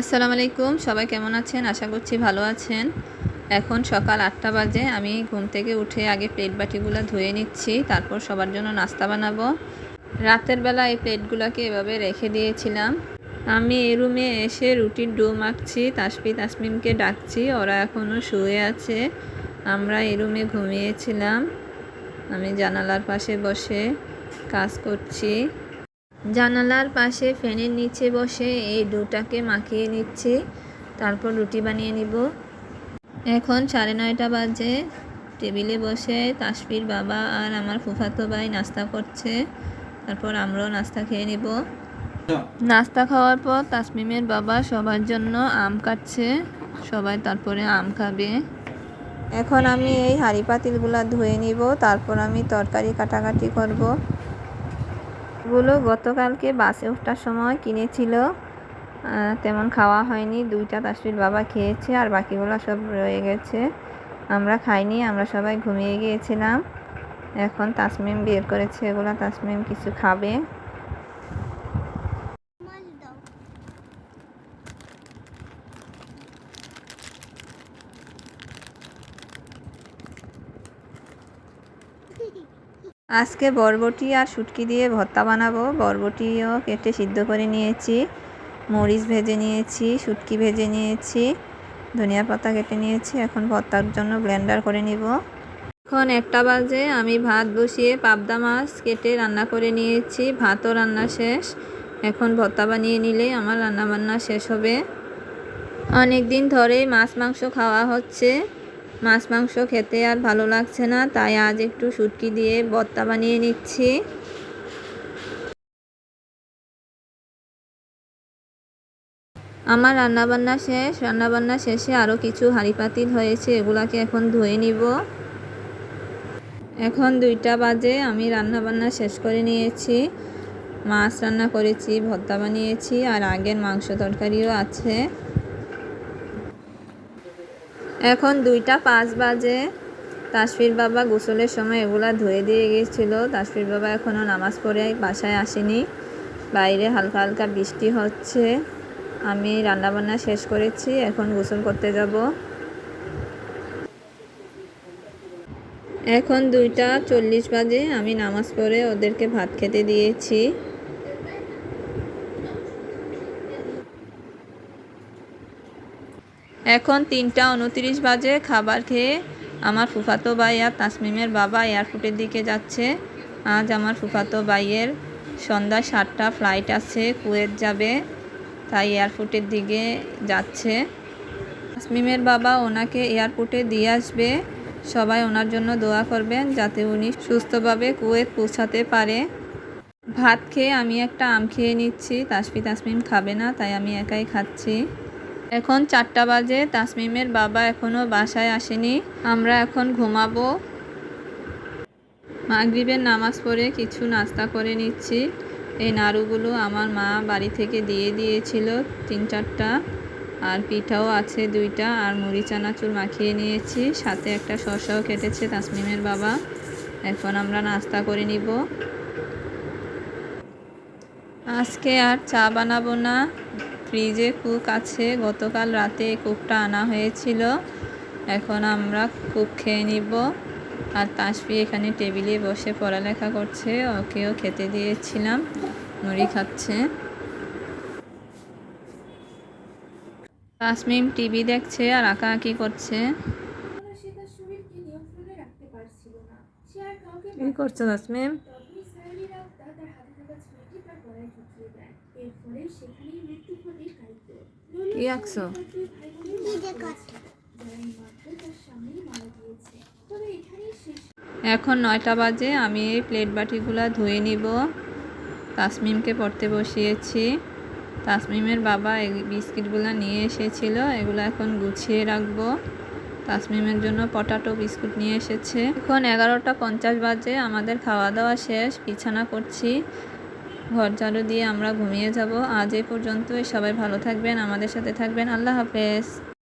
আসসালামু আলাইকুম, সবাই কেমন আছেন? আশা করছি ভালো আছেন। এখন সকাল আটটা বাজে, আমি ঘুম থেকে উঠে আগে প্লেট বাটিগুলো ধুয়ে নিচ্ছি, তারপর সবার জন্য নাস্তা বানাবো। রাতের বেলা এই প্লেটগুলোকে এভাবে রেখে দিয়েছিলাম। আমি এই রুমে এসে রুটির ডো মাখছি, তাসপি তাসমিমকে ডাকছি, ওরা এখনও শুয়ে আছে। আমরা এই রুমে ঘুমিয়েছিলাম। আমি জানালার পাশে বসে কাজ করছি। জানালার পাশে ফ্যানের নিচে বসে এই ডোটাকে মাখিয়ে নিচ্ছি। তারপর রুটি বানিয়ে নিব। এখন সাড়ে নয়টা বাজে। টেবিলে বসে তাসফির বাবা আর আমার ফুফাতো ভাই নাস্তা করছে। তারপর আমরাও নাস্তা খেয়ে নিব। নাস্তা খাওয়ার পর তাসমিমের বাবা সবার জন্য আম কাটছে। সবাই তারপরে আম খাবে। এখন আমি এই হাঁড়ি পাতিলগুলো ধুয়ে নিব। তারপর আমি তরকারি কাটাকাটি করব। এগুলো গতকালকে বাসে ওঠার সময় কিনেছিল। তেমন খাওয়া হয়নি। দুইটা তাসবির বাবা খেয়েছে আর বাকিগুলো সব রয়ে গেছে। আমরা খাইনি, আমরা সবাই ঘুমিয়ে গিয়েছিলাম। এখন তাসমিম বের করেছে। এগুলো তাসমিম কিছু খাবে। আজকে বরবটি আর শুটকি দিয়ে ভর্তা বানাবো। বরবটিও কেটে সিদ্ধ করে নিয়েছি। মরিচ ভেজে নিয়েছি, শুটকি ভেজে নিয়েছি, ধনিয়া পাতা কেটে নিয়েছি। এখন ভর্তার জন্য ব্লেন্ডার করে নিব। এখন একটা বাজে, আমি ভাত বসিয়ে পাবদা মাছ কেটে রান্না করে নিয়েছি। ভাতও রান্না শেষ। এখন ভর্তা বানিয়ে নিলেই আমার রান্না বান্না শেষ হবে। অনেক দিন ধরেই মাছ, মাংস খাওয়া হচ্ছে। মাছ, মাংস খেতে আর ভালো লাগছে না, তাই আজ একটু শুটকি দিয়ে ভর্তা বানিয়ে নিচ্ছি। আমার রান্নাবান্না শেষ, রান্নাবান্না শেষে আরও কিছু হাঁড়ি পাতিল হয়েছে, এগুলাকে এখন ধুয়ে নিব। এখন দুইটা বাজে, আমি রান্নাবান্না শেষ করে নিয়েছি। মাছ রান্না করেছি, ভর্তা বানিয়েছি, আর আগের মাংস তরকারিও আছে। এখন দুইটা পাঁচ বাজে। তাসফির বাবা গোসলের সময় এগুলা ধুয়ে দিয়ে গিয়েছিল তাসফির বাবা এখনও নামাজ পড়ে বাসায় আসেনি। বাইরে হালকা হালকা বৃষ্টি হচ্ছে। আমি রান্নাবান্না শেষ করেছি, এখন গোসল করতে যাব। এখন দুইটা চল্লিশ বাজে, আমি নামাজ পড়ে ওদেরকে ভাত খেতে দিয়েছি। এখন তিনটা উনত্রিশ বাজে, খাবার খেয়ে আমার ফুফাতো ভাই আর তাসমিমের বাবা এয়ারপোর্টের দিকে যাচ্ছে। আজ আমার ফুফাতো ভাইয়ের সন্ধ্যা সাতটা ফ্লাইট আছে, কুয়েত যাবে, তাই এয়ারপোর্টের দিকে যাচ্ছে। তাসমিমের বাবা ওনাকে এয়ারপোর্টে দিয়ে আসবে। সবাই ওনার জন্য দোয়া করবেন যাতে উনি সুস্থভাবে কুয়েত পৌঁছাতে পারে। ভাত খেয়ে আমি একটা আম খেয়ে নিচ্ছি। তাসফি তাসমিম খাবে না, তাই আমি একাই খাচ্ছি। এখন চারটা বাজে, তাসমিমের বাবা এখনও বাসায় আসেনি। আমরা এখন ঘুমাবো। মাগরিবের নামাজ পড়ে কিছু নাস্তা করে নিচ্ছি। এই নাড়ুগুলো আমার মা বাড়ি থেকে দিয়ে দিয়েছিল তিন চারটা। আর পিঠাও আছে দুইটা, আর মুড়ি, চানাচুর মাখিয়ে নিয়েছি। সাথে একটা শসাও কেটেছে তাসমিমের বাবা। এখন আমরা নাস্তা করে নিব। আজকে আর চা বানাবো না। ফ্রিজে কুক আছে। গতকাল রাতে কুকটা আনা হয়েছিল। এখন আমরা কুক খেয়ে নিব। আর তাসফি এখানে টেবিলে বসে পড়ালেখা করছে। ওকেও খেতে দিয়েছিলাম। মুড়ি খাচ্ছে। তাসমিম টিভি দেখছে আর আঁকাআঁকি করছে। কি করছ তাসমিম? সেখানেই মৃত্যু ঘটে কি আঁকছো? এখন নয়টা বাজে আমি এই প্লেট বাটিগুলো ধুয়ে নিব। তাসমিমকে পড়তে বসিয়েছি। তাসমিমের বাবা এই বিস্কিটগুলো নিয়ে এসেছিল এগুলো এখন গুছিয়ে রাখব। তাসমিমের জন্য পটাটো বিস্কুট নিয়ে এসেছে। এখন এগারোটা পঞ্চাশ বাজে আমাদের খাওয়া দাওয়া শেষ বিছানা করছি। ঘর ঝাড়ু দিয়ে আমরা ঘুমিয়ে যাব। আজ এ পর্যন্তই। সবাই ভালো থাকবেন, আমাদের সাথে থাকবেন। আল্লাহ হাফেজ।